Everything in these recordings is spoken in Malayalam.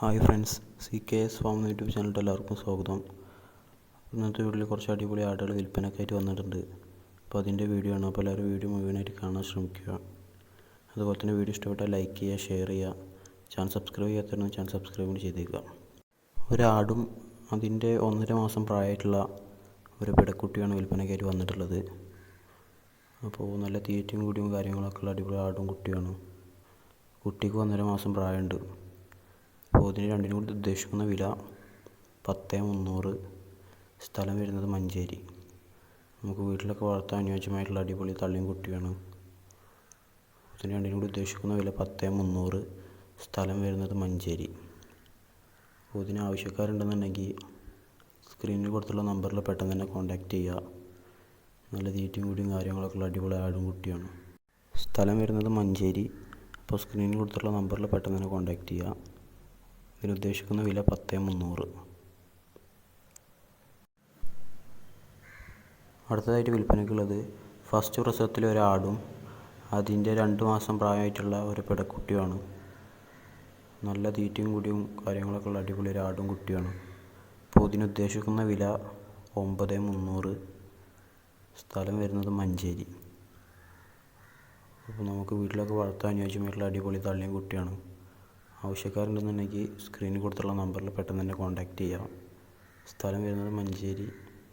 Hi friends C K S farm YouTube ചാനലിൽ എല്ലാവർക്കും സ്വാഗതം. ഇന്നത്തെ വീട്ടിൽ കുറച്ച് അടിപൊളി ആടുകൾ വിൽപ്പനക്കായിട്ട് വന്നിട്ടുണ്ട്. അപ്പോൾ അതിന്റെ വീഡിയോ ആണ്. അപ്പോൾ എല്ലാവരും വീഡിയോ മുഴുവനായിട്ട് കാണാൻ ശ്രമിക്കുക. അതുപോലെ തന്നെ വീഡിയോ ഇഷ്ടപ്പെട്ടാൽ ലൈക്ക് ചെയ്യുക ഷെയർ ചെയ്യുക. ചാനൽ സബ്സ്ക്രൈബ് ചെയ്യാത്തവരുണ്ടെങ്കിൽ ചാനൽ സബ്സ്ക്രൈബ് കൂടി ചെയ്തേക്കുക. ഒരാടും അതിന്റെ ഒന്നര മാസം പ്രായമായിട്ടുള്ള ഒരു പിടക്കുട്ടിയാണ് വിൽപ്പനക്കായിട്ട് വന്നിട്ടുള്ളത്. അപ്പോൾ നല്ല തീറ്റയും കൂടിയും കാര്യങ്ങളൊക്കെ ഉള്ള അടിപൊളി ആടും കുട്ടിയാണ്. കുട്ടിക്ക് ഒന്നര മാസം പ്രായമുണ്ട്. ഇതിന് രണ്ടിനും കൂടി ഉദ്ദേശിക്കുന്ന വില പത്ത് മുന്നൂറ്. സ്ഥലം വരുന്നത് മഞ്ചേരി. നമുക്ക് വീട്ടിലൊക്കെ വളർത്താൻ അനുയോജ്യമായിട്ടുള്ള അടിപൊളി തള്ളിയും കുട്ടിയാണ് ഇതിന് രണ്ടിനും കൂടി ഉദ്ദേശിക്കുന്ന വില പത്ത് മുന്നൂറ്. സ്ഥലം വരുന്നത് മഞ്ചേരി. അപ്പോൾ ഇതിന് ആവശ്യക്കാരുണ്ടെന്നുണ്ടെങ്കിൽ സ്ക്രീനിൽ കൊടുത്തുള്ള നമ്പറിൽ പെട്ടെന്ന് തന്നെ കോൺടാക്റ്റ് ചെയ്യുക. നല്ല തീറ്റയും കൂടിയും കാര്യങ്ങളൊക്കെ ഉള്ള അടിപൊളി ആടും കുട്ടിയാണ്. സ്ഥലം വരുന്നത് മഞ്ചേരി. അപ്പോൾ സ്ക്രീനിൽ കൊടുത്തുള്ള നമ്പറിൽ പെട്ടെന്ന് തന്നെ കോൺടാക്റ്റ് ചെയ്യുക. ഇതിന് ഉദ്ദേശിക്കുന്ന വില പത്ത് മുന്നൂറ്. അടുത്തതായിട്ട് വിൽപ്പനയ്ക്കുള്ളത് ഫസ്റ്റ് പ്രസവത്തിലെ ഒരാടും അതിന്റെ രണ്ട് മാസം പ്രായമായിട്ടുള്ള ഒരു പിടക്കുട്ടിയുമാണ് നല്ല തീറ്റയും കൂടിയും കാര്യങ്ങളൊക്കെ ഉള്ള അടിപൊളി ഒരു ആടും കുട്ടിയാണ്. അപ്പോൾ ഇതിനുദ്ദേശിക്കുന്ന വില ഒമ്പത് മുന്നൂറ്. സ്ഥലം വരുന്നത് മഞ്ചേരി. അപ്പോൾ നമുക്ക് വീട്ടിലൊക്കെ വളർത്താൻ അനുയോജ്യമായിട്ടുള്ള അടിപൊളി തള്ളിയും കുട്ടിയാണ്. ആവശ്യക്കാരുണ്ടെന്നുണ്ടെങ്കിൽ സ്ക്രീനിൽ കൊടുത്തുള്ള നമ്പറിൽ പെട്ടെന്ന് തന്നെ കോൺടാക്റ്റ് ചെയ്യാം. സ്ഥലം വരുന്നത് മഞ്ചേരി.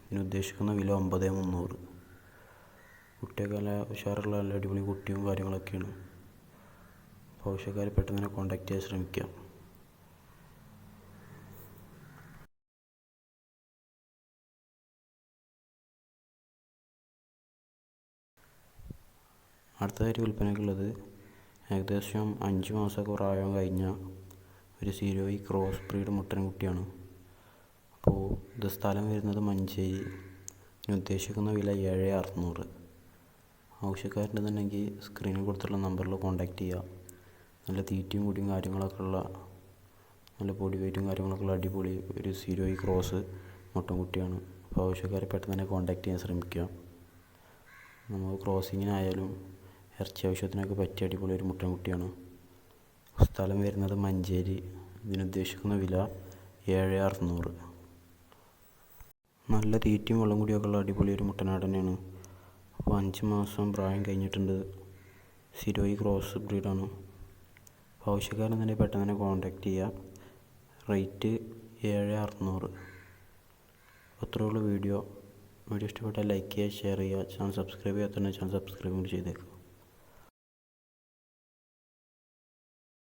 ഇതിന് ഉദ്ദേശിക്കുന്ന വില ഒമ്പത് മുന്നൂറ്. കുട്ടിയൊക്കെ നല്ല ഉഷാറുള്ള നല്ല അടിപൊളി കുട്ടിയും കാര്യങ്ങളൊക്കെയാണ്. അപ്പോൾ പെട്ടെന്ന് തന്നെ കോൺടാക്റ്റ് ചെയ്യാൻ ശ്രമിക്കാം. അടുത്തതായിട്ട് വിൽപ്പനയ്ക്കുള്ളത് ഏകദേശം അഞ്ച് മാസമൊക്കെ പ്രായം കഴിഞ്ഞ ഒരു സീരോയി ക്രോസ് ബ്രീഡ് മുട്ടൻകുട്ടിയാണ് അപ്പോൾ ഇത് സ്ഥലം വരുന്നത് മഞ്ചേരി. ഇതിന് ഉദ്ദേശിക്കുന്ന വില ഏഴ് അറുന്നൂറ്. ആവശ്യക്കാരുണ്ടെന്നുണ്ടെങ്കിൽ സ്ക്രീനിൽ കൊടുത്തുള്ള നമ്പറിൽ കോൺടാക്റ്റ് ചെയ്യുക. നല്ല തീറ്റയും കൂടിയും കാര്യങ്ങളൊക്കെ ഉള്ള നല്ല ബോഡി വെയിറ്റും കാര്യങ്ങളൊക്കെ ഉള്ള അടിപൊളി ഒരു സീരോയി ക്രോസ് മുട്ടൻകുട്ടിയാണ് അപ്പോൾ ആവശ്യക്കാരെ പെട്ടെന്ന് തന്നെ കോൺടാക്റ്റ് ചെയ്യാൻ ശ്രമിക്കുക. നമുക്ക് ക്രോസിങ്ങിനായാലും ഇറച്ചി ആവശ്യത്തിനൊക്കെ പറ്റിയ അടിപൊളി ഒരു മുട്ടൻകുട്ടിയാണ് സ്ഥലം വരുന്നത് മഞ്ചേരി. ഇതിനുദ്ദേശിക്കുന്ന വില ഏഴ് അറുന്നൂറ് നല്ല തീറ്റയും വെള്ളം കൂടിയൊക്കെ ഉള്ള അടിപൊളി ഒരു മുട്ടനാട് തന്നെയാണ്. അപ്പോൾ അഞ്ച് മാസം പ്രായം കഴിഞ്ഞിട്ടുണ്ട്. സിരോയി ക്രോസ് ബ്രീഡാണ് അപ്പോൾ ആവശ്യക്കാരൻ തന്നെ പെട്ടെന്ന് തന്നെ കോൺടാക്റ്റ് ചെയ്യുക റേറ്റ് ഏഴ് അറുന്നൂറ് അത്രയുള്ള വീഡിയോ. വീഡിയോ ഇഷ്ടപ്പെട്ടാൽ ലൈക്ക് ചെയ്യുക ഷെയർ ചെയ്യുക. ചാനൽ സബ്സ്ക്രൈബ് ചെയ്യാത്തതുണ്ടെങ്കിൽ ചാനൽ സബ്സ്ക്രൈബ് കൂടി ചെയ്തേക്കുക